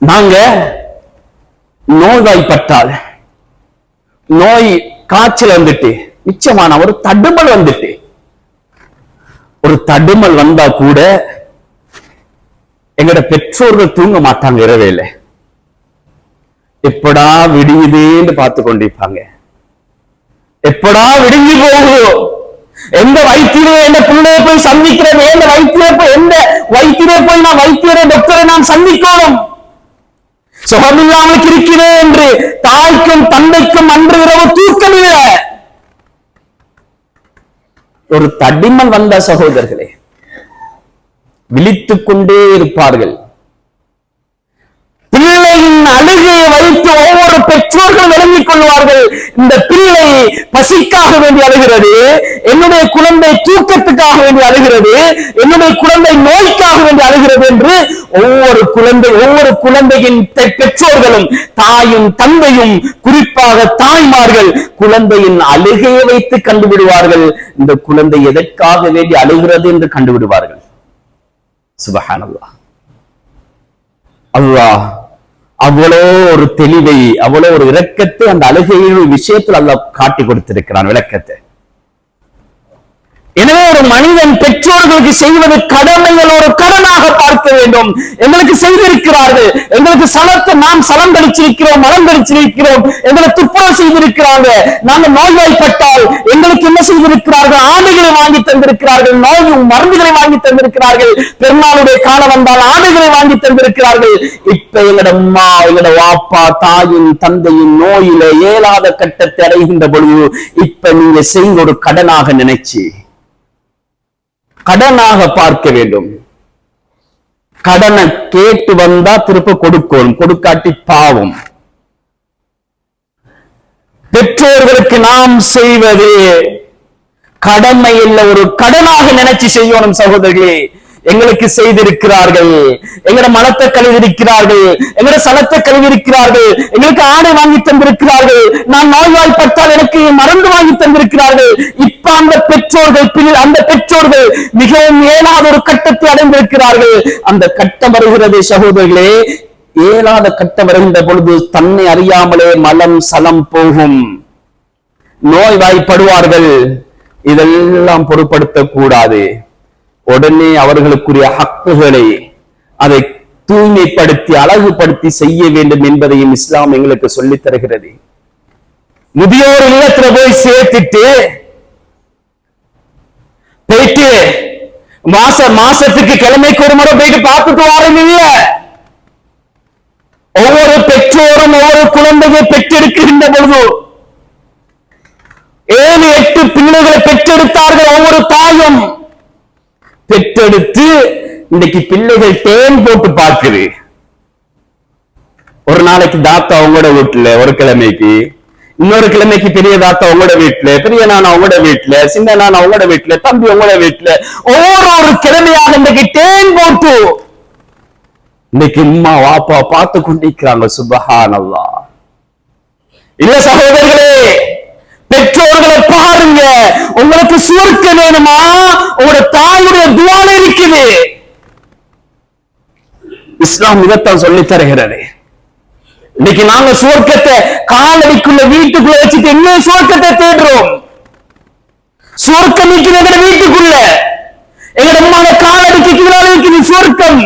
நாங்க நோய்வாய்ப்பட்டால் நோய் காய்ச்சல் வந்துட்டு நிச்சயமான ஒரு தடுமல் வந்துட்டு ஒரு தடுமல் வந்தா கூட எங்கட பெற்றோர்கள் தூங்க மாட்டாங்க இரவேல. எப்படா விடியுதேன்னு பார்த்து கொண்டிருப்பாங்க. எப்படா விடுங்கி போகுதோ? எந்த வைத்தியரோ எந்த பிள்ளையை போய் சந்திக்கிறது எந்த வைத்தியரை போய் எந்த வைத்தியரை போய் நான் வைத்தியரை டாக்டரை நான் சந்திக்கணும்? சுகமில்லாமல் இருக்கிறேன் என்று தாய்க்கும் தந்தைக்கும் அன்று இரவு தூக்கம் இல்லை ஒரு தடிமல் வந்த சகோதரர்களே விழித்துக் கொண்டே இருப்பார்கள். பிள்ளையின் அழுகையை வைத்து ஒவ்வொரு பெற்றோர்கள் விளங்கிக் கொள்வார்கள். இந்த பிள்ளை பசிக்காக வேண்டி அழுகிறது. என்னுடைய குழந்தை தூக்கத்துக்காக வேண்டி அழுகிறது என்னுடைய குழந்தை நோய்க்காக வேண்டி அழுகிறது என்று ஒவ்வொரு குழந்தை ஒவ்வொரு குழந்தையின் பெற்றோர்களும் தாயும் தந்தையும் குறிப்பாக தாய்மார்கள் குழந்தையின் அழுகையை வைத்து கண்டுவிடுவார்கள். இந்த குழந்தை எதற்காக வேண்டி அழுகிறது என்று கண்டுவிடுவார்கள்? சுபஹானல்லா அல்லாஹ் அவ்வளோ ஒரு தெளிவை அவ்வளோ ஒரு இரக்கத்தை அந்த அழுகையின் விஷயத்தில் அல்லாஹ் காட்டி கொடுத்திருக்கிறான் விளக்கத்தை. எனவே ஒரு மனிதன் பெற்றோர்களுக்கு செய்வது கடமைகள் ஒரு கடனாக பார்க்க வேண்டும். எங்களுக்கு செய்திருக்கிறார்கள். எங்களுக்கு சலத்தை நாம் சலம் கழிச்சிருக்கிறோம் மலம் கழிச்சிருக்கிறோம் எங்களை துப்புரவு செய்திருக்கிறாங்க. நாங்கள் நோய்வாய்ப்பட்டால் எங்களுக்கு என்ன செய்திருக்கிறார்கள்? ஆடைகளை வாங்கி தந்திருக்கிறார்கள். நோய் மருந்துகளை வாங்கி தந்திருக்கிறார்கள். பெருமாளுடைய காலம் வந்தால் ஆடைகளை வாங்கி தந்திருக்கிறார்கள். இப்ப எங்களோட அம்மா எங்களோட வாப்பா தாயின் தந்தையின் நோயில இயலாத கட்டத்தை அடைகின்ற பொழுது இப்ப நீங்க செய்த ஒரு கடனாக நினைச்சு கடனாக பார்க்க வேண்டும். கடனை கேட்டு வந்தா திருப்ப கொடுக்கணும். கொடுக்காட்டி பாவம். பெற்றோர்களுக்கு நாம் செய்வது கடமை இல்ல ஒரு கடனாக நினைச்சு செய்யணும் சகோதரர்களே. எங்களுக்கு செய்திருக்கிறார்கள். எங்களோட மனத்தை கழுவிருக்கிறார்கள் எங்களோட சலத்தை கழுவிருக்கிறார்கள் எங்களுக்கு ஆடை வாங்கி தந்திருக்கிறார்கள். நான் நோய்வாய்ப்பட்டால் எனக்கு மருந்து வாங்கி தந்திருக்கிறார்கள். இப்ப அந்த பெற்றோர்கள் பின் அந்த பெற்றோர்கள் மிகவும் ஏழாத ஒரு கட்டத்தை அடைந்திருக்கிறார்கள். அந்த கட்டம் வருகிறது சகோதரர்களே ஏலாத கட்டம் வருகின்ற பொழுது தன்னை அறியாமலே மலம் சலம் போகும். நோய்வாய்ப்படுவார்கள். இதெல்லாம் பொருட்படுத்தக்கூடாது. உடனே அவர்களுக்குரிய ஹக்குகளை அதை தூய்மைப்படுத்தி அழகுபடுத்தி செய்ய வேண்டும் என்பதையும் இஸ்லாம் எங்களுக்கு சொல்லித் தருகிறது முதியோர் இல்லத்துல போய் சேர்த்துட்டு போயிட்டு மாச மாசத்துக்கு கிழமைக்கு ஒரு முறை போயிட்டு பார்த்துட்டு வாரீங்க ஒவ்வொரு பெற்றோரும் ஒவ்வொரு குழந்தையை பெற்றெடுக்கின்ற பொழுது ஏழு எட்டு பிள்ளைகளை பெற்றெடுத்தார்கள் ஒவ்வொரு தாயும். பெற்றெடுத்து இன்னைக்கு பிள்ளைகள் தேன் போட்டு பார்க்குது. ஒரு நாளைக்கு தாத்தா அவங்களோட வீட்டுல ஒரு கிழமைக்கு இன்னொரு கிழமைக்கு பெரிய தாத்தா உங்களோட வீட்டுல பெரிய நான் அவங்களோட வீட்டுல சின்ன நான் அவங்களோட வீட்டுல தம்பி உங்களோட வீட்டுல ஒவ்வொரு ஒரு கிழமையாக இன்னைக்கு தேன் போட்டு இன்னைக்கு அம்மா வாப்பா பார்த்து கொண்டிருக்கிறாங்க சுபஹானல்லா. இல்ல சகோதரர்களே பெற்றோர்களை பாருங்க உங்களுக்கு சுருக்க வேணுமா? உங்களோட தாயுடைய துவால இருக்குது. இஸ்லாம் இதைத்தான் சொல்லித் தருகிறது. இன்னைக்கு நாங்க சுவர்க்கத்தை காலடிக்குள்ள வீட்டுக்குள்ள வச்சுட்டு இன்னும் சுவர்க்கத்தை தேடுறோம். சுவர்க்கம் இருக்குது எங்க வீட்டுக்குள்ள. எங்கட அம்மாவோட காலடிக்கு கீழே இருக்குது சுவர்க்கம்.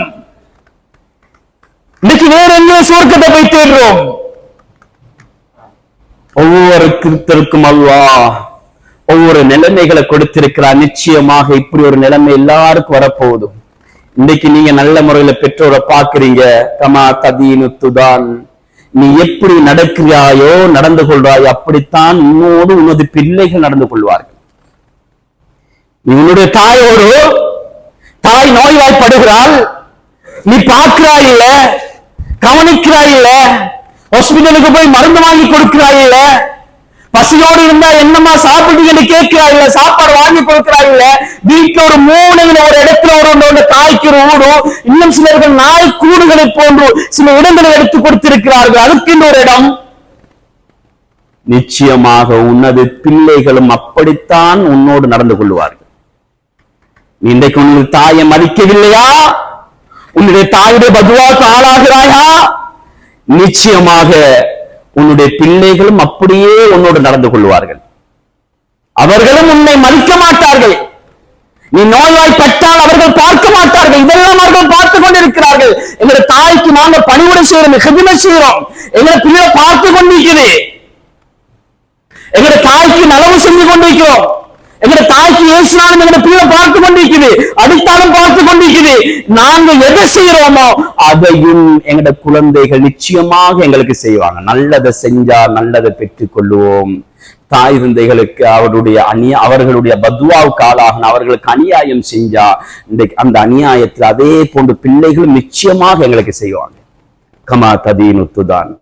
இன்னைக்கு வேற என்ன சுவர்க்கத்தை போய் தேடுறோம். ஒவ்வொரு கிருத்தருக்கும் அல்லா ஒவ்வொரு நிலைமைகளை கொடுத்திருக்கிறார். நிச்சயமாக இப்படி ஒரு நிலைமை எல்லாருக்கும் வரப்போகுதும் இன்னைக்கு நீங்க நல்ல முறையில பெற்றோரை பாக்குறீங்க தமா ததீனு துதான். நீ எப்படி நடக்கிறாயோ நடந்து கொள்றாயோ அப்படித்தான் உன்னோடு உனது பிள்ளைகள் நடந்து கொள்வார்கள். நீ உன்னுடைய தாயோடு தாய் நோய்வாய்ப்படுகிறாள். நீ பார்க்கிறாய் இல்ல கவனிக்கிறாய் இல்ல ஹாஸ்பிட்டலுக்கு போய் மருந்து வாங்கி கொடுக்கிறாய் இல்லை. பசியோடு இருந்தா என்னமா சாப்பிடுங்கன்னு கேட்கிறாய்ல சாப்பாடு வாங்கி கொடுக்கிறாய் வீட்டுல ஒரு மூலையில ஒரு இடத்துல ஒரு ஒன்று தாய்க்கு ஒரு ஊடும் இன்னும் சிலர்கள் நாய் கூடுகளை போன்று சில இடங்களை எடுத்து கொடுத்திருக்கிறார்கள். அதுக்கு ஒரு இடம். நிச்சயமாக உன்னது பிள்ளைகளும் அப்படித்தான் உன்னோடு நடந்து கொள்வார்கள். நீ இன்றைக்கு உனது தாயை மதிக்கவில்லையா? உன்னுடைய தாயுடைய பதுவாக்கு ஆளாகிறாயா? நிச்சயமாக உன்னுடைய பிள்ளைகளும் அப்படியே உன்னோடு நடந்து கொள்வார்கள். அவர்களும் உன்னை மதிக்க மாட்டார்கள். நீ நோய்வாய்ப்பட்டால் அவர்கள் பார்க்க மாட்டார்கள். இதெல்லாம் அவர்கள் பார்த்து கொண்டிருக்கிறார்கள். எங்களை தாய்க்கு நாங்க பணிவுரை செய்யறோம் ஹெதிமை செய்யறோம் எங்களை பிள்ளை பார்த்து கொண்டிருக்குது எங்களை தாய்க்கு நலவு செஞ்சு கொண்டிருக்கிறோம். எங்களை தாய்க்கு ஏசினாலும் எங்களை பிள்ளை பார்த்து கொண்டிருக்குது அடித்தாலும் பார்த்து கொண்டிருக்குது நாங்க எதை செய்யறோமோ அதையும் எங்களோட குழந்தைகள் நிச்சயமாக எங்களுக்கு செய்வாங்க. நல்லதை செஞ்சா நல்லதை பெற்றுக் கொள்வோம் தாய் தந்தைகளுக்கு அவருடைய அநியா அவர்களுடைய பத்வாவுக்கு ஆளாக அவர்களுக்கு அநியாயம் செஞ்சா இன்றைக்கு அந்த அநியாயத்தில் அதே போன்று பிள்ளைகளும் நிச்சயமாக எங்களுக்கு செய்வாங்க. கமா ததீனுத்துதான்.